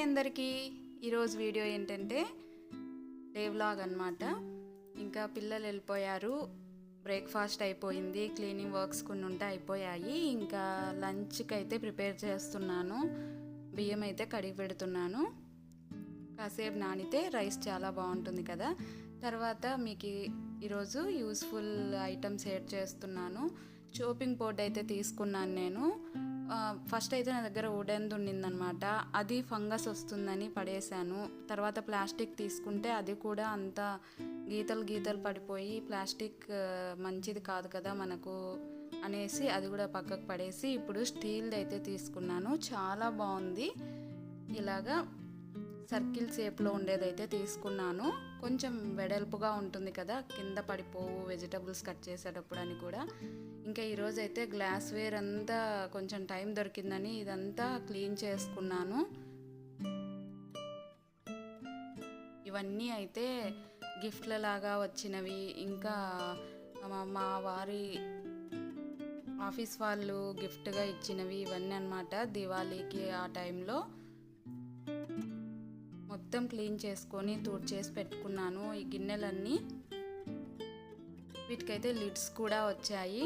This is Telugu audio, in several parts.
హాయ్ అందరికీ ఈరోజు వీడియో ఏంటంటే డే వ్లాగ్ అనమాట ఇంకా పిల్లలు వెళ్ళిపోయారు. బ్రేక్ఫాస్ట్ అయిపోయింది. క్లీనింగ్ వర్క్స్ కొన్ని ఉంటే అయిపోయాయి. ఇంకా లంచ్కి అయితే ప్రిపేర్ చేస్తున్నాను. బియ్యం అయితే కడిగి పెడుతున్నాను. కాసేపు నానితే రైస్ చాలా బాగుంటుంది కదా. తర్వాత మీకు ఈరోజు యూస్ఫుల్ ఐటమ్స్ యాడ్ చేస్తున్నాను. చోపింగ్ బోర్డ్ అయితే తీసుకున్నాను నేను. ఫస్ట్ అయితే నా దగ్గర ఉడెన్ది ఉండిందనమాట అది ఫంగస్ వస్తుందని పడేశాను. తర్వాత ప్లాస్టిక్ తీసుకుంటే అది కూడా అంత గీతలు గీతలు పడిపోయి ప్లాస్టిక్ మంచిది కాదు కదా మనకు అనేసి అది కూడా పక్కకు పడేసి ఇప్పుడు స్టీల్ది అయితే తీసుకున్నాను. చాలా బాగుంది ఇలాగా సర్కిల్ షేప్లో ఉండేదైతే తీసుకున్నాను. కొంచెం వెడల్పుగా ఉంటుంది కదా కింద పడిపోవు వెజిటబుల్స్ కట్ చేసేటప్పుడు అని కూడా. ఇంకా ఈరోజు అయితే గ్లాస్ వేర్ అంతా కొంచెం టైం దొరికిందని ఇదంతా క్లీన్ చేసుకున్నాను. ఇవన్నీ అయితే గిఫ్ట్ల లాగా వచ్చినవి. ఇంకా మా- మా వారి ఆఫీస్ వాళ్ళు గిఫ్ట్గా ఇచ్చినవి ఇవన్నీ అనమాట దివాళీకి ఆ టైంలో. మొత్తం క్లీన్ చేసుకొని తుడిచేసి పెట్టుకున్నాను ఈ గిన్నెలన్నీ. వీటికైతే లిడ్స్ కూడా వచ్చాయి.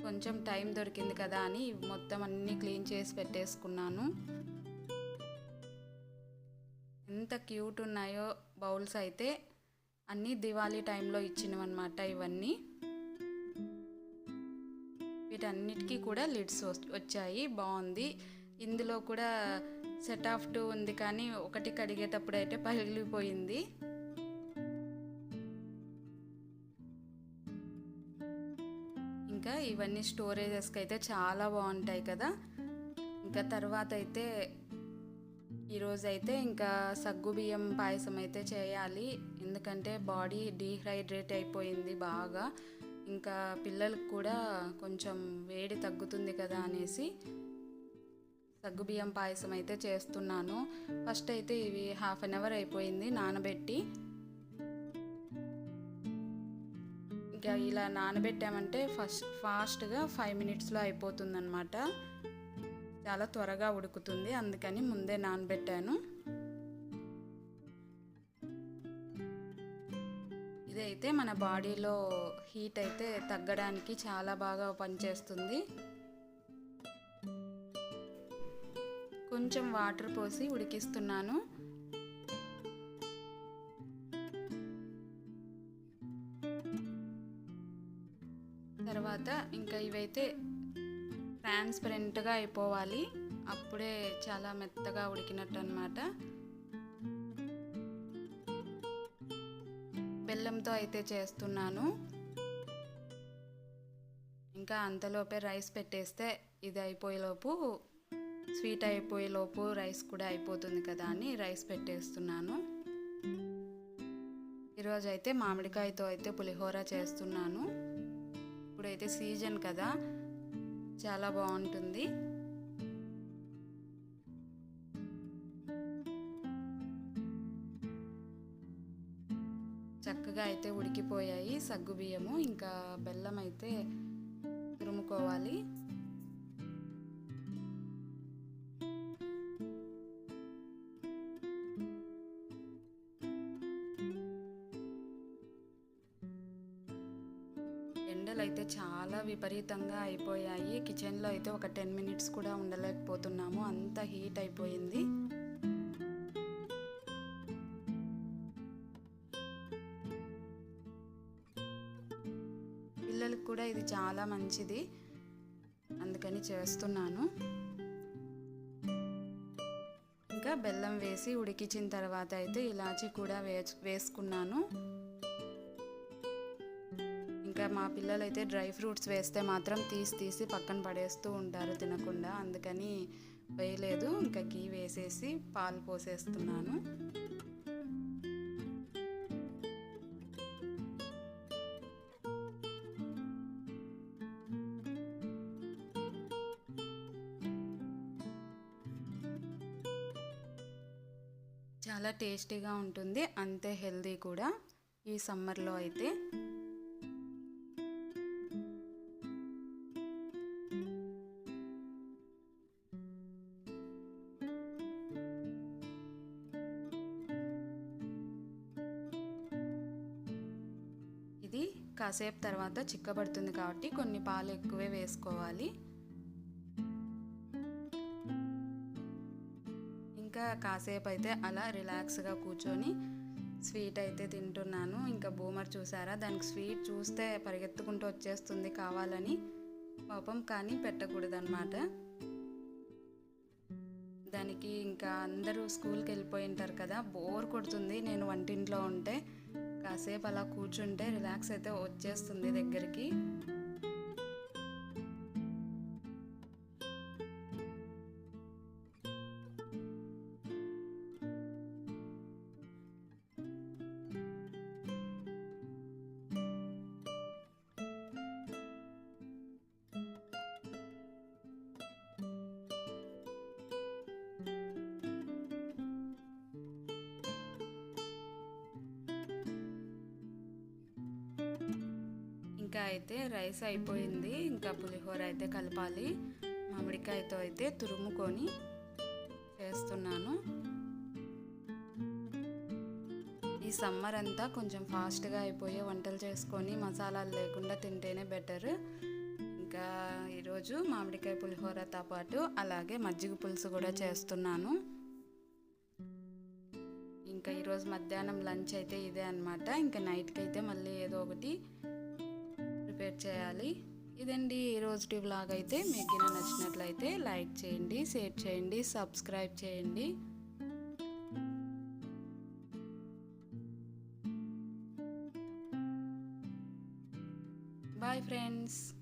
కొంచెం టైం దొరికింది కదా అని మొత్తం అన్నీ క్లీన్ చేసి పెట్టేసుకున్నాను. ఎంత క్యూట్ ఉన్నాయో బౌల్స్ అయితే అన్నీ దివాళీ టైంలో ఇచ్చినవన్నమాట ఇవన్నీ. వీటన్నిటికీ కూడా లిడ్స్ వచ్చాయి. బాగుంది. ఇందులో కూడా సెట్ ఆఫ్ టూ ఉంది కానీ ఒకటి కడిగేటప్పుడు అయితే పగిలిపోయింది. ఇంకా ఇవన్నీ స్టోరేజెస్కి అయితే చాలా బాగుంటాయి కదా. ఇంకా తర్వాత అయితే ఈరోజు అయితే ఇంకా సగ్గు బియ్యం పాయసం అయితే చేయాలి. ఎందుకంటే బాడీ డీహైడ్రేట్ అయిపోయింది బాగా. ఇంకా పిల్లలకు కూడా కొంచెం వేడి తగ్గుతుంది కదా అనేసి సగ్గుబియ్యం పాయసం అయితే చేస్తున్నాను. ఫస్ట్ అయితే ఇవి హాఫ్ అన్ అవర్ అయిపోయింది నానబెట్టి. ఇంకా ఇలా నానబెట్టామంటే ఫస్ట్ ఫాస్ట్గా ఫైవ్ మినిట్స్లో అయిపోతుందన్నమాట. చాలా త్వరగా ఉడుకుతుంది అందుకని ముందే నానబెట్టాను. ఇదైతే మన బాడీలో హీట్ అయితే తగ్గడానికి చాలా బాగా పనిచేస్తుంది. కొంచెం వాటర్ పోసి ఉడికిస్తున్నాను. తర్వాత ఇంకా ఇవైతే ట్రాన్స్పరెంట్గా అయిపోవాలి. అప్పుడే చాలా మెత్తగా ఉడికినట్టు అనమాట బెల్లంతో అయితే చేస్తున్నాను. ఇంకా అంతలోపే రైస్ పెట్టేస్తే ఇది అయిపోయేలోపు స్వీట్ అయిపోయేలోపు రైస్ కూడా అయిపోతుంది కదా అని రైస్ పెట్టేస్తున్నాను. ఈరోజు అయితే మామిడికాయతో అయితే పులిహోర చేస్తున్నాను. ఇప్పుడైతే సీజన్ కదా. చాలా బాగుంటుంది. చక్కగా అయితే ఉడికిపోయాయి సగ్గు బియ్యము ఇంకా బెల్లం అయితే తురుముకోవాలి. ఎండలు అయితే చాలా విపరీతంగా అయిపోయాయి. కిచెన్లో అయితే ఒక టెన్ మినిట్స్ కూడా ఉండలేకపోతున్నాము. అంత హీట్ అయిపోయింది. పిల్లలకు కూడా ఇది చాలా మంచిది. అందుకని చేస్తున్నాను. ఇంకా బెల్లం వేసి ఉడికించిన తర్వాత అయితే ఇలాచి కూడా వేసుకున్నాను. మా పిల్లలు అయితే డ్రై ఫ్రూట్స్ వేస్తే మాత్రం తీసి తీసి పక్కన పడేస్తూ ఉంటారు తినకుండా. అందుకని వేయలేదు. ఇంకా గీ వేసేసి పాలు పోసేస్తున్నాను. చాలా టేస్టీగా ఉంటుంది. అంతే హెల్దీ కూడా ఈ సమ్మర్లో అయితే. కాసేపు తర్వాత చిక్కబడుతుంది కాబట్టి కొన్ని పాలు ఎక్కువే వేసుకోవాలి. ఇంకా కాసేపు అయితే అలా రిలాక్స్గా కూర్చొని స్వీట్ అయితే తింటున్నాను. ఇంకా బూమర్ చూసారా? దానికి స్వీట్ చూస్తే పరిగెత్తుకుంటూ వచ్చేస్తుంది కావాలని. పాపం కానీ పెట్టకూడదన్నమాట. దానికి ఇంకా అందరూ స్కూల్కి వెళ్ళిపోయి ఉంటారు కదా బోర్ కొడుతుంది. నేను వంటింట్లో ఉంటే కాసేపు అలా కూర్చుంటే రిలాక్స్ అయితే వచ్చేస్తుంది దగ్గరికి. మామిడికాయ అయితే రైస్ అయిపోయింది. ఇంకా పులిహోర అయితే కలపాలి. మామిడికాయతో అయితే తురుముకొని చేస్తున్నాను. ఈ సమ్మర్ అంతా కొంచెం ఫాస్ట్గా అయిపోయే వంటలు చేసుకొని మసాలాలు లేకుండా తింటేనే బెటర్. ఇంకా ఈరోజు మామిడికాయ పులిహోరతో పాటు అలాగే మజ్జిగ పులుసు కూడా చేస్తున్నాను. ఇంకా ఈరోజు మధ్యాహ్నం లంచ్ అయితే ఇదే అనమాట ఇంకా నైట్కి అయితే మళ్ళీ ఏదో ఒకటి చేయాలి. ఇదండి ఈరోజు వ్లాగ్ అయితే. మీకు గిన నచ్చినట్లయితే లైక్ చేయండి షేర్ చేయండి సబ్స్క్రైబ్ చేయండి. Bye friends.